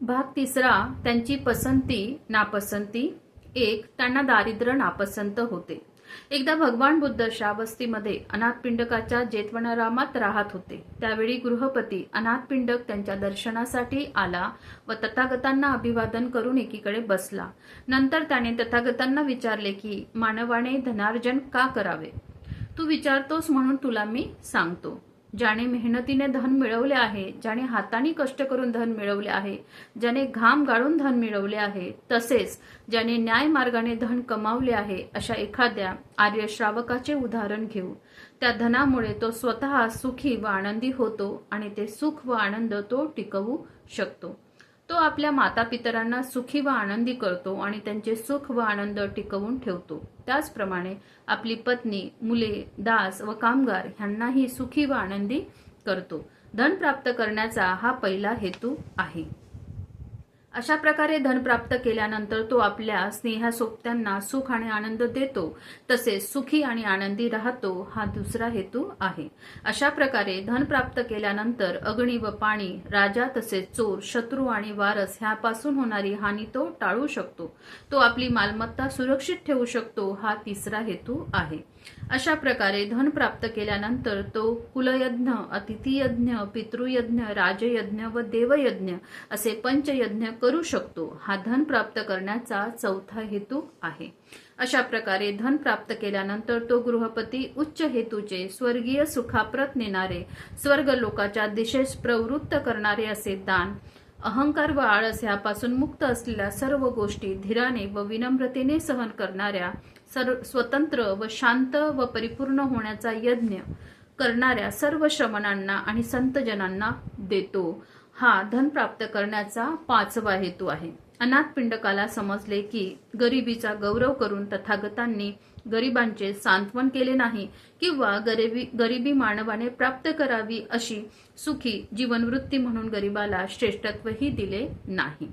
भाग तिसरा त्यांची पसंती नापसंती. एक त्यांना दारिद्र्य नापसंत होते. एकदा भगवान बुद्ध श्रावस्तीमध्ये अनाथपिंडकाच्या जेतवनारामात राहत होते. त्यावेळी गृहपती अनाथपिंडक त्यांच्या दर्शनासाठी आला व तथागतांना अभिवादन करून एकीकडे बसला. नंतर त्याने तथागतांना विचारले की मानवाने धनार्जन का करावे? तू विचारतोस म्हणून तुला मी सांगतो. ज्याने मेहनतीने धन मिळवले आहे ज्याने हाताने कष्ट करून धन मिळवले आहे ज्याने घाम गाळून धन मिळवले आहे तसेच ज्याने न्याय मार्गाने धन कमावले आहे अशा एखाद्या आर्य श्रावकाचे उदाहरण घेऊ. त्या धनामुळे तो स्वतः सुखी व आनंदी होतो आणि ते सुख व आनंद तो टिकवू शकतो. तो आपल्या मातापितरांना सुखी व आनंदी करतो आणि त्यांचे सुख व आनंद टिकवून ठेवतो. त्याचप्रमाणे आपली पत्नी मुले दास व कामगार ह्यांनाही सुखी व आनंदी करतो. धन प्राप्त करण्याचा हा पहिला हेतू आहे. अशा प्रकारे धन प्राप्त केल्यानंतर तो आपल्या स्नेहासोबत्यांना सुख आणि आनंद देतो. तसेच सुखी आणि आनंदी राहतो हा दुसरा हेतू आहे. अशा प्रकारे धन प्राप्त केल्यानंतर अग्नी व पाणी राजा तसेच चोर शत्रू आणि वारस ह्यापासून होणारी हानी तो टाळू शकतो. तो आपली मालमत्ता सुरक्षित ठेवू शकतो हा तिसरा हेतू आहे. अशा प्रकारे धन प्राप्त केल्यानंतर तो कुलयज्ञ अतिथीयज्ञ पितृयज्ञ राजयज्ञ व देवयज्ञ असे पंचयज्ञ करू शकतो. हा धन प्राप्त करण्याचा चौथा हेतू आहे. अशा प्रकारे धन प्राप्त केल्यानंतर तो गृहपती उच्च हेतूचे स्वर्गीय सुखाप्रत नेणारे स्वर्ग लोकाच्या दिशेस प्रवृत्त करणारे असे दान अहंकार व आळस यापासून मुक्त असलेल्या सर्व गोष्टी धीराने व विनम्रतेने सहन करणाऱ्या सर्व स्वतंत्र व शांत व परिपूर्ण होण्याचा यज्ञ करणाऱ्या सर्व श्रमणांना आणि संतजनांना देतो. हा धन प्राप्त करण्याचा पाचवा हेतू आहे. अनाथपिंडकाला समजले की गरिबीचा गौरव करून तथागतांनी गरिबांचे सांत्वन केले नाही किंवा गरिबी गरिबी मानवाने प्राप्त करावी अशी सुखी जीवनवृत्ती म्हणून गरिबाला श्रेष्ठत्वही दिले नाही.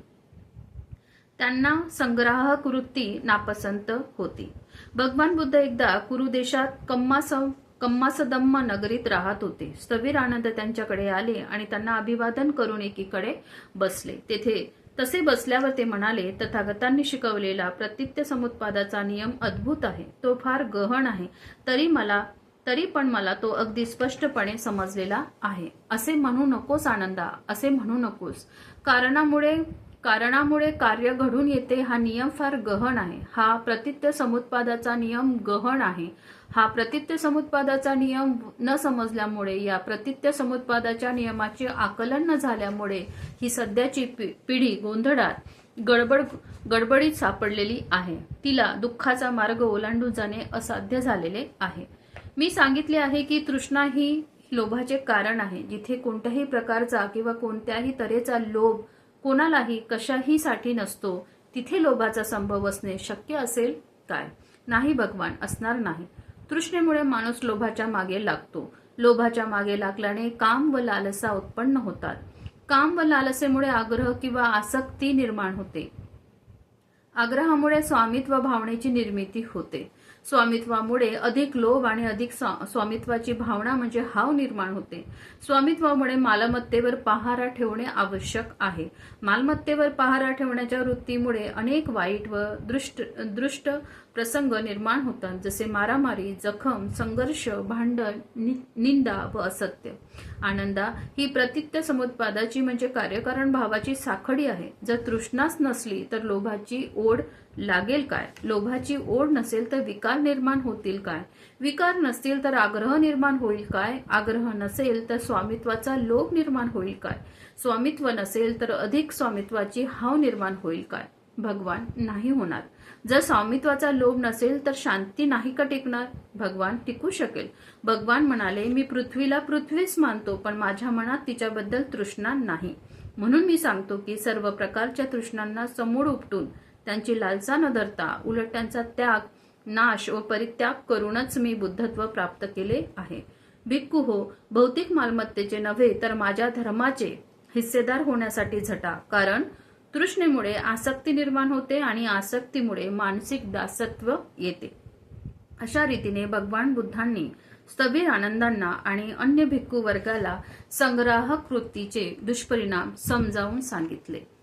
त्यांना संग्राहक वृत्ती नापसंत होती. भगवान बुद्ध एकदा कुरुदेशात कम्मास कम्मासदम्म नगरीत राहत होते. स्थवीर आनंद त्यांच्याकडे आले आणि त्यांना अभिवादन करून एकीकडे बसले. तेथे तसे बसल्यावर ते म्हणाले तथागतांनी शिकवलेला प्रतित्य समुत्पादाचा नियम अद्भुत आहे. तो फार गहन आहे. तरी मला तरी पण मला तो अगदी स्पष्टपणे समजलेला आहे. असे म्हणू नकोस आनंदा असे म्हणू नकोस. कारणामुळे कारणामुळे कार्य घडून येते हा नियम फार गहन आहे. हा प्रतित्य समुत्पादाचा नियम गहन आहे. हा प्रतित्य समुत्पादाचा नियम न समजल्यामुळे या प्रतित्य समुत्पादाच्या नियमाचे आकलन न झाल्यामुळे ही सध्याची पि- पिढी गोंधळात गडबड गडबडीत सापडलेली आहे. तिला दुःखाचा मार्ग ओलांडून जाणे असाध्य झालेले आहे. मी सांगितले आहे की तृष्णा ही लोभाचे कारण आहे. जिथे कोणत्याही प्रकारचा किंवा कोणत्याही तऱ्हेचा लोभ कोणालाही कशाही साठी नसतो तिथे लोभाचा संभव असणे शक्य असेल काय? नाही भगवान असणार नाही. तृष्णेमुळे माणूस लोभाच्या मागे लागतो. लोभाच्या मागे लागल्याने काम व लालसा उत्पन्न होतात. काम व लालसेमुळे आग्रह किंवा आसक्ती निर्माण होते. आग्रहामुळे स्वामित्व भावनेची निर्मिती होते. स्वामित्वामुळे अधिक लोभ आणि अधिक स्वामित्वाची भावना म्हणजे हाव निर्माण होते. स्वामित्वामुळे मालमत्तेवर पहारा ठेवणे आवश्यक आहे. मालमत्तेवर पहारा ठेवण्याच्या वृत्तीमुळे अनेक वाईट व दृष्ट दृष्ट प्रसंग निर्माण होतात जसे मारामारी जखम संघर्ष भांडण नि- निंदा व असत्य. आनंदा ही प्रतित्य समुत्पादाची म्हणजे कार्यकारण भावाची साखळी आहे. जर तृष्णाच नसली तर लोभाची ओढ लागेल काय? लोभाची ओढ नसेल तर विकार निर्माण होतील काय? विकार नसतील तर आग्रह निर्माण होईल काय? आग्रह नसेल तर स्वामित्वाचा लोभ निर्माण होईल काय? स्वामित्व नसेल तर अधिक स्वामित्वाची हाव निर्माण होईल काय? भगवान नाही होणार. जर स्वामित्वाचा लोभ नसेल तर शांती नाही का टिकणार? भगवान टिकू शकेल. भगवान म्हणाले मी पृथ्वीला पृथ्वीच मानतो पण माझ्या मनात तिच्याबद्दल तृष्णा नाही. म्हणून मी सांगतो की सर्व प्रकारच्या तृष्णांना समोर उपटून त्यांची लालसा न धरता उलट त्यांचा त्याग नाश व परित्याग करूनच मी बुद्धत्व प्राप्त केले आहे. भिक्खू हो भौतिक मालमत्तेचे नव्हे तर माझ्या धर्माचे हिस्सेदार होण्यासाठी झटा. कारण तृष्णेमुळे आसक्ती निर्माण होते आणि आसक्तीमुळे मानसिक दासत्व येते. अशा रीतीने भगवान बुद्धांनी स्थबीर आनंदांना आणि अन्य भिक्खू वर्गाला संग्राहक कृतीचे दुष्परिणाम समजावून सांगितले.